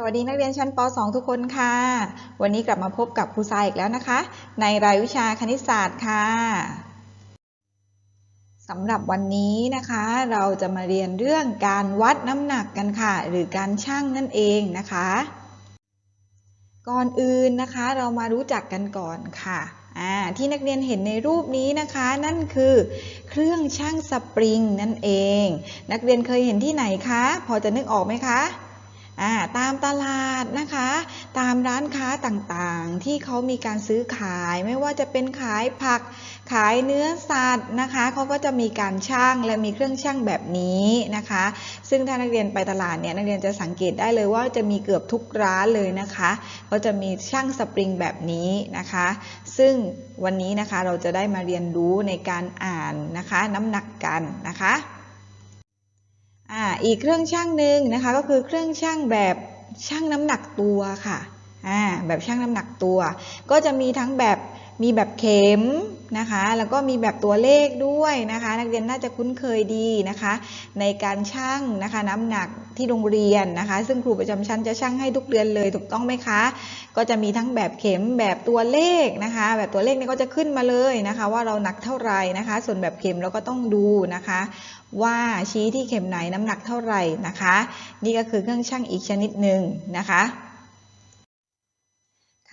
สวัสดีนักเรียนชั้นป .2 ทุกคนค่ะ วันนี้กลับมาพบกับครูทรายอีกแล้วนะคะ ในรายวิชาคณิตศาสตร์ค่ะสำหรับวันนี้นะคะ เราจะมาเรียนเรื่องการวัดน้ำหนักกันค่ะ หรือการชั่งนั่นเองนะคะ ก่อนอื่นนะคะ เรามารู้จักกันก่อนค่ะที่นักเรียนเห็นในรูปนี้นะคะ นั่นคือเครื่องชั่งสปริงนั่นเอง นักเรียนเคยเห็นที่ไหนคะ พอจะนึกออกไหมคะ ตามตลาดนะคะ ตามร้านค้าต่างๆ ที่เขามีการซื้อขายไม่ว่าจะเป็นขายผัก ขายเนื้อสัตว์นะคะเขาก็จะมีการชั่งและมีเครื่องชั่งแบบนี้นะคะ ซึ่งถ้านักเรียนไปตลาดเนี่ยนักเรียนจะสังเกตได้เลยว่าจะมีเกือบทุกร้านเลยนะคะเขาจะมีช่างสปริงแบบนี้นะคะ ซึ่งวันนี้นะคะเราจะได้มาเรียนรู้ในการอ่านนะคะ น้ำหนักกันนะคะ อ่าอีกเครื่องช่างหนึ่งนะคะก็คือเครื่องช่างแบบช่างน้ำหนักตัวค่ะอ่าแบบช่างน้ำหนักตัว ก็จะมีทั้งแบบ มีแบบเข็มนะคะ แล้วก็มีแบบตัวเลขด้วยนะคะ นักเรียนน่าจะคุ้นเคยดีนะคะ ในการชั่งนะคะน้ำหนักที่โรงเรียนนะคะ ซึ่งครูประจำชั้นจะชั่งให้ทุกเดือนเลยถูกต้องไหมคะ ก็จะมีทั้งแบบเข็มแบบตัวเลขนะคะ แบบตัวเลขนี่ก็จะขึ้นมาเลยนะคะ ว่าเราหนักเท่าไหร่นะคะ ส่วนแบบเข็มเราก็ต้องดูนะคะ ว่าชี้ที่เข็มไหนน้ำหนักเท่าไหร่นะคะ นี่ก็คือเครื่องชั่งอีกชนิดหนึ่งนะคะ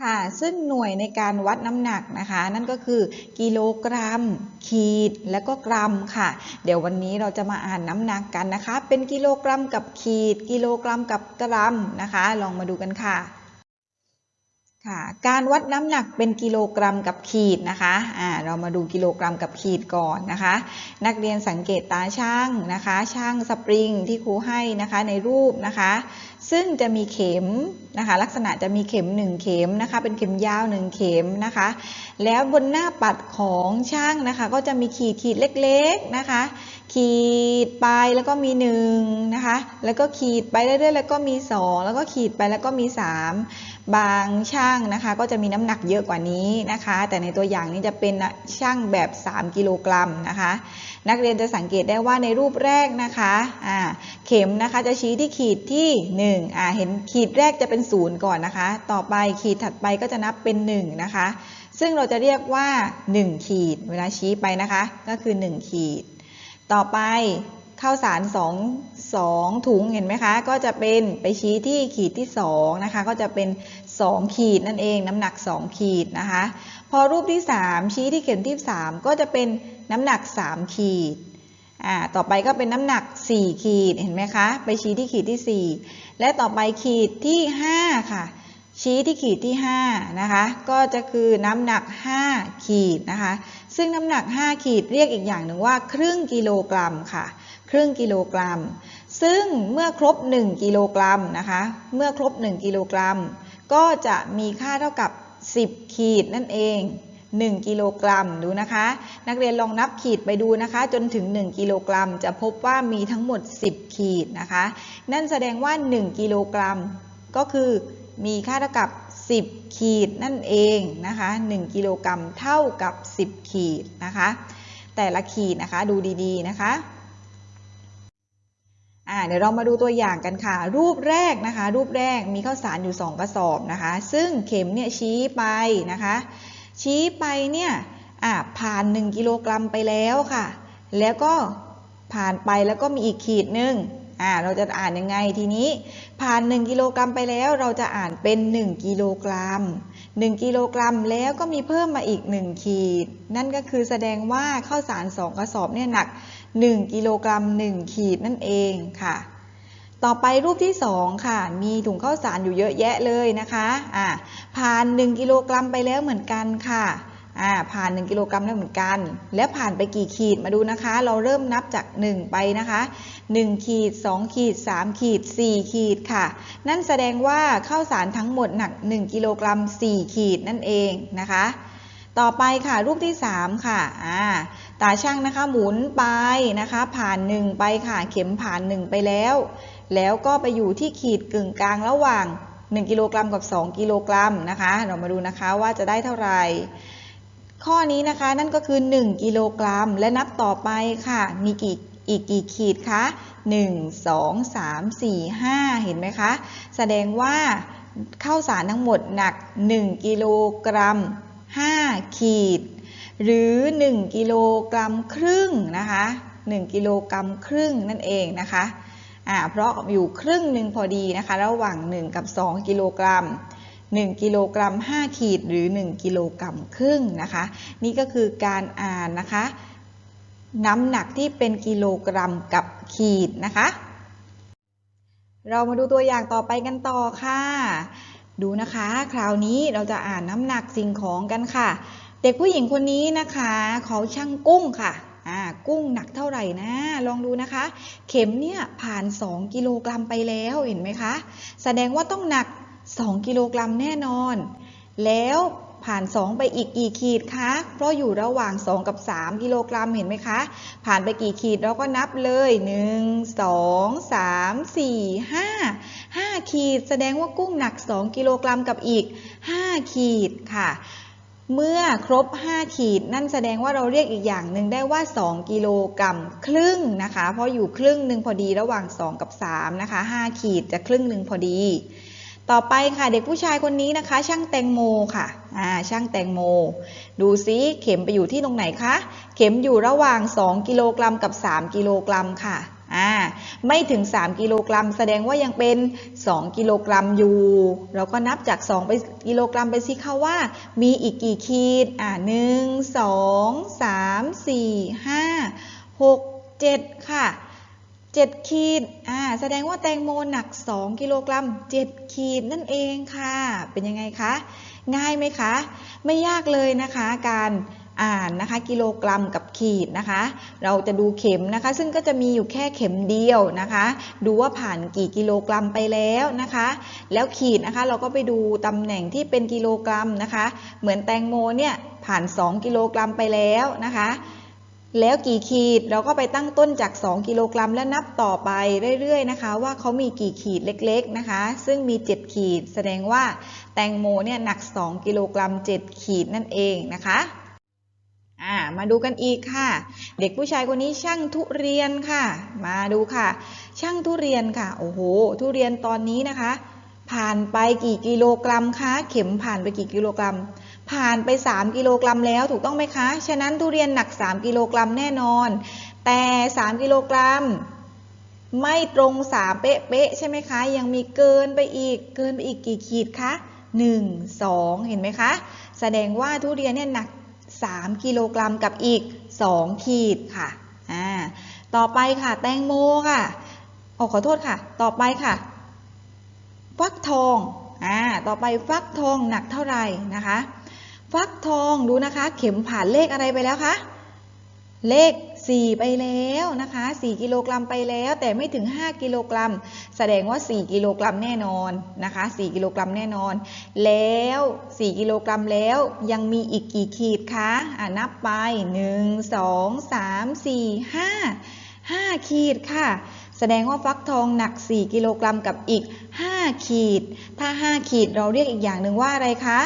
ค่ะ ซึ่งหน่วยในการวัดน้ำหนักนะคะ นั่นก็คือกิโลกรัม ขีด และก็กรัมค่ะ เดี๋ยววันนี้เราจะมาอ่านน้ำหนักกันนะคะ เป็นกิโลกรัมกับขีด กิโลกรัมกับกรัมนะคะ ลองมาดูกันค่ะ ค่ะการวัดน้ำหนักเป็นกิโลกรัมกับขีดนะคะอ่าเรามาดูกิโลกรัมกับขีดก่อนนะคะ นักเรียนสังเกตตาช่างนะคะ ช่างสปริงที่ครูให้นะคะในรูปนะคะ ซึ่งจะมีเข็มนะคะ ลักษณะจะมีเข็ม 1 เข็มนะคะ เป็นเข็มยาว 1 เข็มนะคะ แล้วบนหน้าปัดของช่างนะคะ ก็จะมีขีดขีดเล็กๆนะคะ ขีดไปแล้วก็มี1นะคะ แล้วก็ขีดไปเรื่อยๆแล้วก็มี 2 แล้วก็ขีดไปแล้วก็มี 3 บางช่างนะคะ ก็จะมีน้ำหนักเยอะกว่านี้นะคะ แต่ในตัวอย่างนี้จะเป็นช่างแบบ 3 กิโลกรัมนะคะ นักเรียนจะสังเกตได้ว่าในรูปแรกนะคะอ่าเข็มนะคะจะชี้ที่ขีดที่1อ่าเห็นขีดแรกจะเป็น 0 ก่อนนะคะ ต่อไปขีดถัดไปก็จะนับเป็น 1 นะคะ ซึ่งเราจะเรียกว่า 1 ขีดเวลาชี้ไปนะคะ ก็คือ 1 ขีด ต่อไปข้าวสาร2 2ถุงเห็นไหมคะ ก็จะเป็นไปชี้ที่ขีดที่2นะคะ ก็จะเป็น 2 ขีดนั่นเอง น้ำหนัก 2 ขีดนะคะ พอรูปที่ 3 ชี้ที่เข็มที่ 3 ก็จะเป็นน้ำหนัก 3 ขีดอ่าต่อไปก็เป็นน้ำหนัก 4 ขีดเห็นไหมคะ ไปชี้ที่ขีดที่ 4 และต่อไปขีดที่ 5 ค่ะ ชี้ที่ขีดที่5นะคะก็จะคือน้ำหนัก 5 ขีดนะคะซึ่งน้ำหนัก 5 ขีดเรียกอีกอย่างหนึ่งว่า ครึ่งกิโลกรัมค่ะครึ่งกิโลกรัม ซึ่งเมื่อครบ 1 กิโลกรัมนะคะเมื่อครบ 1 กิโลกรัม ก็จะมีค่าเท่ากับ 10 ขีดนั่นเอง 1 กิโลกรัมดูนะคะ นักเรียนลองนับขีดไปดูนะคะ จนถึง 1 กิโลกรัม จะพบว่ามีทั้งหมด 10 ขีดนะคะ นั่นแสดงว่า 1 กิโลกรัมก็คือ มีค่าเท่ากับ 10 ขีดนั่นเองนะคะ1กิโลกรัมเท่ากับ 10 ขีดนะคะ แต่ละขีดนะคะดูดีๆนะคะอ่าเดี๋ยวเรามาดูตัวอย่างกันค่ะ รูปแรกนะคะ รูปแรกมีข้าวสารอยู่ 2 กระสอบนะคะ ซึ่งเข็มเนี่ยชี้ไปนะคะ ชี้ไปเนี่ยอ่าผ่าน 1 กิโลกรัมไปแล้วค่ะ แล้วก็ผ่านไปแล้วก็มีอีกขีดหนึ่ง อ่าเราจะอ่านยังไงทีนี้ ผ่าน 1 กิโลกรัมไปแล้ว เราจะอ่านเป็น 1 กิโลกรัม 1 กิโลกรัมแล้วก็มีเพิ่มมาอีก 1 ขีด นั่นก็คือแสดงว่าข้าวสาร 2 กระสอบเนี่ยหนัก 1 กิโลกรัม 1 ขีดนั่นเองค่ะ ต่อไปรูปที่ 2 ค่ะ มีถุงข้าวสารอยู่เยอะแยะเลยนะคะอ่าผ่าน 1 กิโลกรัมไปแล้วเหมือนกันค่ะ อ่าผ่าน 1 กิโลกรัมแล้วเหมือนกัน แล้วผ่านไปกี่ขีดมาดูนะคะ เราเริ่มนับจาก 1 ไปนะคะ 1 ขีด 2 ขีด 3 ขีด 4 ขีดค่ะ นั่นแสดงว่าข้าวสารทั้งหมดหนัก 1 กิโลกรัม 4 ขีดนั่นเองนะคะต่อไปค่ะรูปที่ 3 ค่ะอ่าตาช่างนะคะหมุนไปนะคะ ผ่าน 1 ไปค่ะ เข็มผ่าน 1 ไปแล้ว แล้วก็ไปอยู่ที่ขีดกึ่งกลางระหว่าง 1 กิโลกรัมกับ 2 กิโลกรัมนะคะ เรามาดูนะคะว่าจะได้เท่าไหร่ ข้อนี้นะคะนั่นก็คือ 1 กิโลกรัม และนับต่อไปค่ะ มีกี่อีกกี่ขีดคะ1 2 3 4 5 เห็นไหมคะ แสดงว่าข้าวสารทั้งหมดหนัก 1 กิโลกรัม 5 ขีด หรือ 1 กิโลกรัมครึ่งนะคะ 1 กิโลกรัมครึ่งนั่นเองนะคะอ่าเพราะอยู่ครึ่งหนึ่งพอดีนะคะ ระหว่าง 1 กับ 2 กิโลกรัม 1กิโลกรัม5ขีดหรือ 1กิโลกรัมครึ่งนะคะ นี่ก็คือการอ่านนะคะ น้ำหนักที่เป็นกิโลกรัมกับขีดนะคะ เรามาดูตัวอย่างต่อไปกันต่อค่ะ ดูนะคะ คราวนี้เราจะอ่านน้ำหนักสิ่งของกันค่ะ เด็กผู้หญิงคนนี้นะคะเขาช่างกุ้งค่ะอ่ากุ้งหนักเท่าไหร่นะ ลองดูนะคะ เข็มเนี่ยผ่าน 2 กิโลกรัมไปแล้วเห็นไหมคะ แสดงว่าต้องหนัก 2 กิโลกรัมแน่นอน แล้วผ่าน 2 ไปอีกกี่ขีดคะ เพราะอยู่ระหว่าง 2 กับ 3 กิโลกรัมเห็นไหมคะ ผ่านไปกี่ขีดเราก็นับเลย 1 2 3 4 5 5 ขีด แสดงว่ากุ้งหนัก 2 กิโลกรัมกับอีก 5 ขีดค่ะ เมื่อครบ 5 ขีด นั่นแสดงว่าเราเรียกอีกอย่างหนึ่งได้ว่า 2 กิโลกรัมครึ่งนะคะ เพราะอยู่ครึ่งหนึ่งพอดีระหว่าง 2 กับ 3 นะคะ 5 ขีดจะครึ่งหนึ่งพอดี ต่อไปค่ะเด็กผู้ชายคนนี้นะคะ ช่างแตงโมค่ะอ่าช่างแตงโม ดูซิเข็มไปอยู่ที่ตรงไหนคะเข็มอยู่ระหว่าง 2 กิโลกรัมกับ 3 กิโลกรัมค่ะอ่าไม่ถึง 3 กิโลกรัม แสดงว่ายังเป็น 2 กิโลกรัมอยู่ เราก็นับจาก 2 ไปกิโลกรัมไปสิคะว่า มีอีกกี่ขีดอ่าหนึ่งสองสามสี่ห้าหกเจ็ดค่ะ 7 ขีด อ่า แสดงว่าแตงโมหนัก 2 กิโลกรัม 7 ขีดนั่นเองค่ะ เป็นยังไงคะ ง่ายไหมคะ ไม่ยากเลยนะคะ การอ่านนะคะ กิโลกรัมกับขีดนะคะ เราจะดูเข็มนะคะ ซึ่งก็จะมีอยู่แค่เข็มเดียวนะคะ ดูว่าผ่านกี่กิโลกรัมไปแล้วนะคะ แล้วขีดนะคะเราก็ไปดูตำแหน่งที่เป็นกิโลกรัมนะคะ เหมือนแตงโมเนี่ยผ่าน 2 กิโลกรัมไปแล้วนะคะ แล้วกี่ขีดเราก็ไปตั้งต้นจาก 2 กิโลกรัมและนับต่อไปเรื่อยๆนะคะ ว่าเขามีกี่ขีดเล็กๆนะคะ ซึ่งมี 7 ขีด แสดงว่าแตงโมเนี่ยหนัก 2 กิโลกรัม 7 ขีดนั่นเองนะคะมาดูกันอีกค่ะ เด็กผู้ชายคนนี้ช่างทุเรียนค่ะ มาดูค่ะ ช่างทุเรียนค่ะ โอ้โห ทุเรียนตอนนี้นะคะ ผ่านไปกี่กิโลกรัมคะ เข็มผ่านไปกี่กิโลกรัม ผ่านไป 3 กิโลกรัมแล้วถูกต้องไหมคะ ฉะนั้นทุเรียนหนัก 3 กิโลกรัมแน่นอน แต่ 3 กิโลกรัม ไม่ตรง3เป๊ะๆใช่ไหมคะ ยังมีเกินไปอีก เกินไปอีกกี่ขีดคะ 1 2 เห็นไหมคะ แสดงว่าทุเรียนเนี่ยหนัก 3 กิโลกรัมกับอีก 2 ขีดค่ะ อ่า ต่อไปค่ะ แตงโมค่ะโอ้ขอโทษค่ะ ต่อไปค่ะ ฟักทอง อ่า ต่อไปฟักทองหนักเท่าไหร่นะคะ ฟักทองดูนะคะ เข็มผ่านเลขอะไรไปแล้วคะ เลข 4 ไปแล้วนะคะ 4 กิโลกรัมไปแล้ว แต่ไม่ถึง 5 กิโลกรัม แสดงว่า 4 กิโลกรัมแน่นอนนะคะ 4 กิโลกรัมแน่นอน แล้ว 4 กิโลกรัมแล้วยังมีอีกกี่ขีดคะอ่านับไป 1 2 3 4 5 5 ขีดค่ะ แสดงว่าฟักทองหนัก 4 กิโลกรัมกับอีก 5 ขีด ถ้า 5 ขีดเราเรียกอีกอย่างหนึ่งว่าอะไรคะ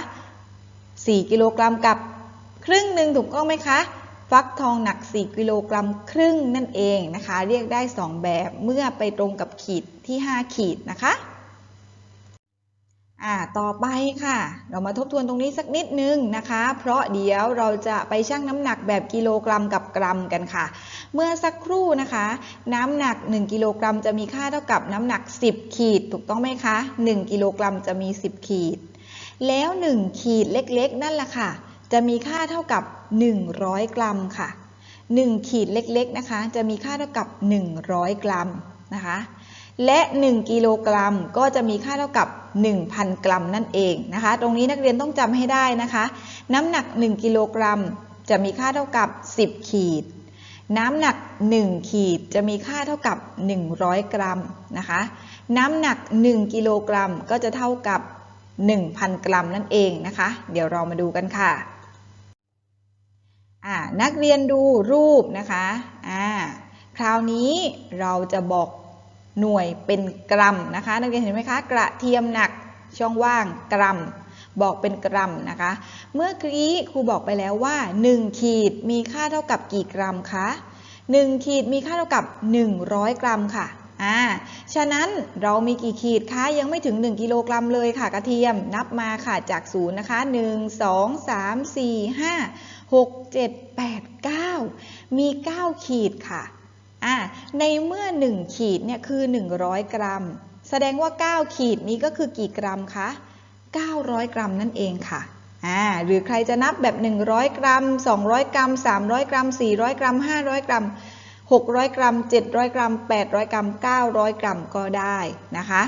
4 กิโลกรัมกับครึ่งหนึ่งถูกต้องไหมคะ ฟักทองหนัก 4 กิโลกรัมครึ่งนั่นเองนะคะ เรียกได้ 2 แบบเมื่อไปตรงกับขีดที่ 5 ขีดนะคะอ่าต่อไปค่ะ เรามาทบทวนตรงนี้สักนิดนึงนะคะ เพราะเดี๋ยวเราจะไปชั่งน้ำหนักแบบกิโลกรัมกับกรัมกันค่ะ เมื่อสักครู่นะคะ น้ำหนัก 1 กิโลกรัมจะมีค่าเท่ากับน้ำหนัก 10 ขีด ถูกต้องไหมคะ 1 กิโลกรัมจะมี 10 ขีด แล้ว 1 ขีดเล็กๆ นั่นแหละค่ะ จะมีค่าเท่ากับ 100 กรัมค่ะ 1 ขีดเล็กๆนะคะ จะมีค่าเท่ากับ 100 กรัมนะคะ และ 1 กิโลกรัมก็จะมีค่าเท่ากับ 1,000 กรัมนั่นเองนะคะ ตรงนี้นักเรียนต้องจำให้ได้นะคะ น้ำหนัก 1 กิโลกรัมจะมีค่าเท่ากับ 10 ขีด น้ำหนัก 1 ขีดจะมีค่าเท่ากับ 100 กรัมนะคะ น้ำหนัก 1 กิโลกรัมก็จะเท่ากับ 1,000 กรัมนั่นเองนะคะ เดี๋ยวเรามาดูกันค่ะนักเรียนดูรูปนะคะคราวนี้เราจะบอกหน่วยเป็นกรัมนะคะ นักเรียนเห็นไหมคะ กระเทียมหนักช่องว่างกรัม บอกเป็นกรัมนะคะ เมื่อกี้ครูบอกไปแล้วว่า 1 ขีดมีค่าเท่ากับกี่กรัมคะ1ขีดมีค่าเท่ากับ 100 กรัมค่ะ อ่า ฉะนั้นเรามีกี่ขีดคะยังไม่ถึง 1 กิโลกรัมเลยค่ะกระเทียม นับมาค่ะจากศูนย์นะคะ 1 2 3 4 5 6 7 8 9 มี 9 ขีดค่ะอ่าในเมื่อ 1 ขีดเนี่ยคือ 100 กรัม แสดงว่า 9 ขีดนี้ก็คือกี่กรัมคะ900 กรัมนั่นเองค่ะอ่าหรือใครจะนับแบบ 100 กรัม 200 กรัม 300 กรัม 400 กรัม 500 กรัม 600 กรัม 700 กรัม 800 กรัม 900 กรัมก็ได้นะคะ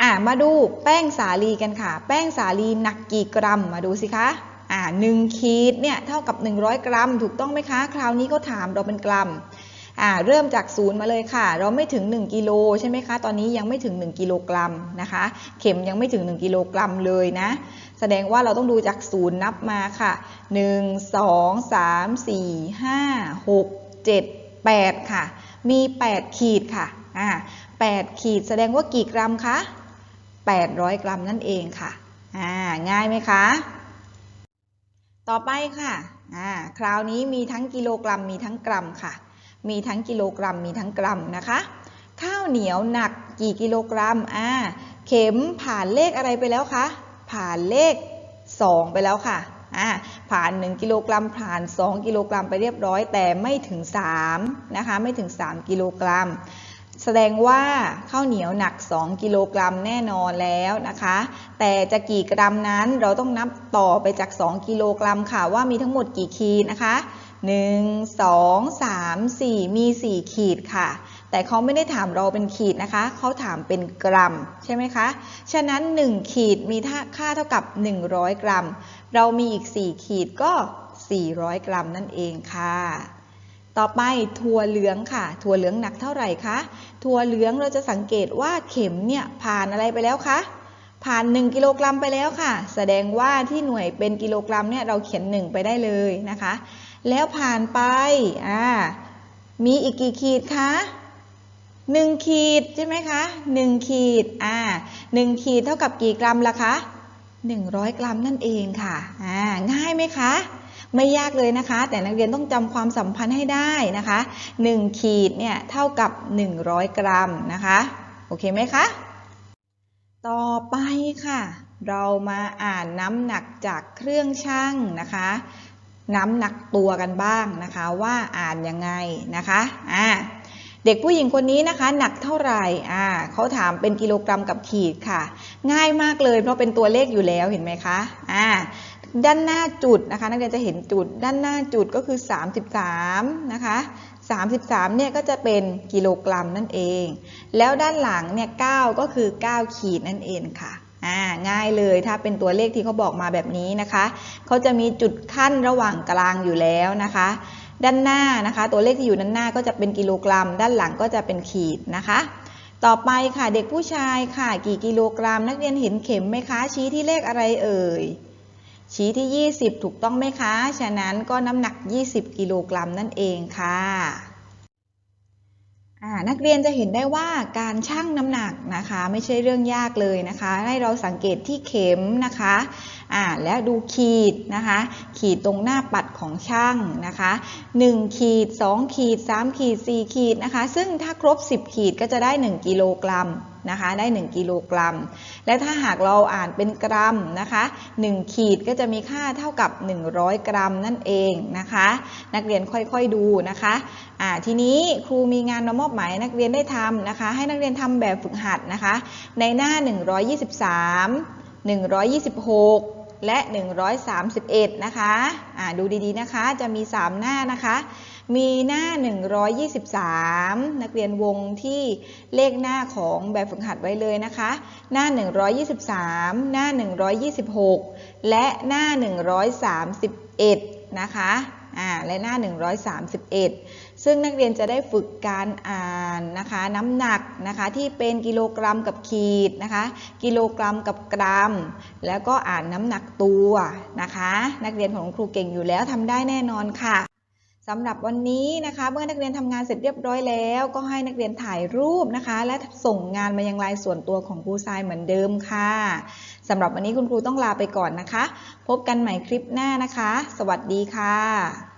อ่ามาดูแป้งสาลีกันค่ะ แป้งสาลีหนักกี่กรัมมาดูสิคะอ่า1ขีดเนี่ยเท่ากับ 100 กรัม ถูกต้องไหมคะ คราวนี้เขาถามเราเป็นกรัมอ่าเริ่มจากศูนย์มาเลยค่ะ เราไม่ถึง 1กิโลใช่ไหมคะ ตอนนี้ยังไม่ถึง 1กิโลกรัมนะคะ เข็มยังไม่ถึง 1กิโลกรัมเลยนะ แสดงว่าเราต้องดูจากศูนย์นับมาค่ะ 1 2 3 4 5 6 7 8 ค่ะ มี 8 ขีดค่ะอ่า8ขีดแสดงว่ากี่กรัมคะ 800 กรัมนั่นเองค่ะอ่าง่ายไหมคะ ต่อไปค่ะอ่าคราวนี้มีทั้งกิโลกรัมมีทั้งกรัมค่ะ มีทั้งกิโลกรัมมีทั้งกรัมนะคะ ข้าวเหนียวหนักกี่กิโลกรัมอ่าเข็มผ่านเลขอะไรไปแล้วคะ ผ่านเลข 2 ไปแล้วค่ะ อ่าผ่าน 1 กิโลกรัมผ่าน 2 กิโลกรัมไปเรียบร้อย แต่ไม่ถึง3นะคะไม่ถึง 3 กิโลกรัม แสดงว่าข้าวเหนียวหนัก 2 กิโลกรัมแน่นอนแล้วนะคะ แต่จะกี่กรัมนั้นเราต้องนับต่อไปจาก 2 กิโลกรัมค่ะว่ามีทั้งหมดกี่ขีดนะคะ 1 2 3 4 มี 4 ขีดค่ะ แต่เขาไม่ได้ถามเราเป็นขีดนะคะ เขาถามเป็นกรัมใช่ไหมคะ ฉะนั้น 1 ขีดมีค่าเท่ากับ 100 กรัม เรามีอีก 4 ขีดก็ 400 กรัมนั่นเองค่ะ ต่อไปถั่วเหลืองค่ะ ถั่วเหลืองหนักเท่าไหร่คะ ถั่วเหลืองเราจะสังเกตว่าเข็มเนี่ยผ่านอะไรไปแล้วคะผ่าน 1 กิโลกรัมไปแล้วค่ะ แสดงว่าที่หน่วยเป็นกิโลกรัมเนี่ยเราเขียน 1 ไปได้เลยนะคะ แล้วผ่านไป อ่า มีอีกกี่ขีดคะ หนึ่งขีดใช่ไหมคะหนึ่งขีดอ่าหนึ่งขีดเท่ากับกี่กรัมล่ะคะหนึ่ร้อยกรัมนั่นเองค่ะอ่าง่ายไหมคะ ไม่ยากเลยนะคะ แต่นักเรียนต้องจำความสัมพันธ์ให้ได้นะคะหนึ่งขีดเนี่ยเท่ากับ 100 กรัมนะคะโอเคไหมคะ ต่อไปค่ะ เรามาอ่านน้ำหนักจากเครื่องชั่งนะคะน้ำหนักตัวกันบ้างนะคะว่าอ่านยังไงนะคะอ่า เด็กผู้หญิงคนนี้นะคะ หนักเท่าไหร่อ่าเขาถามเป็นกิโลกรัมกับขีดค่ะ ง่ายมากเลยเพราะเป็นตัวเลขอยู่แล้วเห็นไหมคะอ่าด้านหน้าจุดนะคะ นักเรียนจะเห็นจุดด้านหน้าจุดก็คือ 33 นะคะ 33 เนี่ยก็จะเป็นกิโลกรัมนั่นเอง แล้วด้านหลังเนี่ย9ก็คือ 9 ขีดนั่นเองค่ะอ่าง่ายเลยถ้าเป็นตัวเลขที่เขาบอกมาแบบนี้นะคะ เขาจะมีจุดขั้นระหว่างกลางอยู่แล้วนะคะ ด้านหน้านะคะ ตัวเลขที่อยู่ด้านหน้าก็จะเป็นกิโลกรัม ด้านหลังก็จะเป็นขีดนะคะ ต่อไปค่ะเด็กผู้ชายค่ะ กี่กิโลกรัม นักเรียนเห็นเข็มไหมคะ ชี้ที่เลขอะไรเอ่ยชี้ที่ 20 ถูกต้องไหมคะ ฉะนั้นก็น้ำหนัก 20 กิโลกรัมนั่นเองค่ะ นักเรียนจะเห็นได้ว่าการชั่งน้ำหนักนะคะ ไม่ใช่เรื่องยากเลยนะคะ ให้เราสังเกตที่เข็มนะคะอ่าแล้วดูขีดนะคะ ขีดตรงหน้าปัดของช่างนะคะ 1 ขีด 2 ขีด 3 ขีด 4 ขีดนะคะ ซึ่งถ้าครบ 10 ขีดก็จะได้ 1 กิโลกรัม นะคะได้ 1 กิโลกรัม และถ้าหากเราอ่านเป็นกรัมนะคะ1ขีดก็จะมีค่าเท่ากับ 100 กรัมนั่นเองนะคะ นักเรียนค่อยๆดูนะคะทีนี้ครูมีงานมามอบหมายนักเรียนได้ทำนะคะ ให้นักเรียนทำแบบฝึกหัดนะคะ ในหน้า 123 126และ 131 นะคะ อ่า ดูดีๆ นะคะ จะมี 3 หน้านะคะ มีหน้า 123 นักเรียนวงที่เลขหน้าของแบบฝึกหัดไว้เลยนะคะ หน้า 123 หน้า 126 และหน้า 131 นะคะอ่าและหน้า 131 ซึ่งนักเรียนจะได้ฝึกการอ่านนะคะน้ำหนักนะคะที่เป็นกิโลกรัมกับขีดนะคะกิโลกรัมกับกรัม แล้วก็อ่านน้ำหนักตัวนะคะ นักเรียนของครูเก่งอยู่แล้วทำได้แน่นอนค่ะ สำหรับวันนี้นะคะเมื่อนักเรียนทำงานเสร็จเรียบร้อยแล้ว ก็ให้นักเรียนถ่ายรูปนะคะ และส่งงานมายังไลน์ส่วนตัวของครูทรายเหมือนเดิมค่ะสำหรับวันนี้คุณครูต้องลาไปก่อนนะคะ พบกันใหม่คลิปหน้านะคะ สวัสดีค่ะ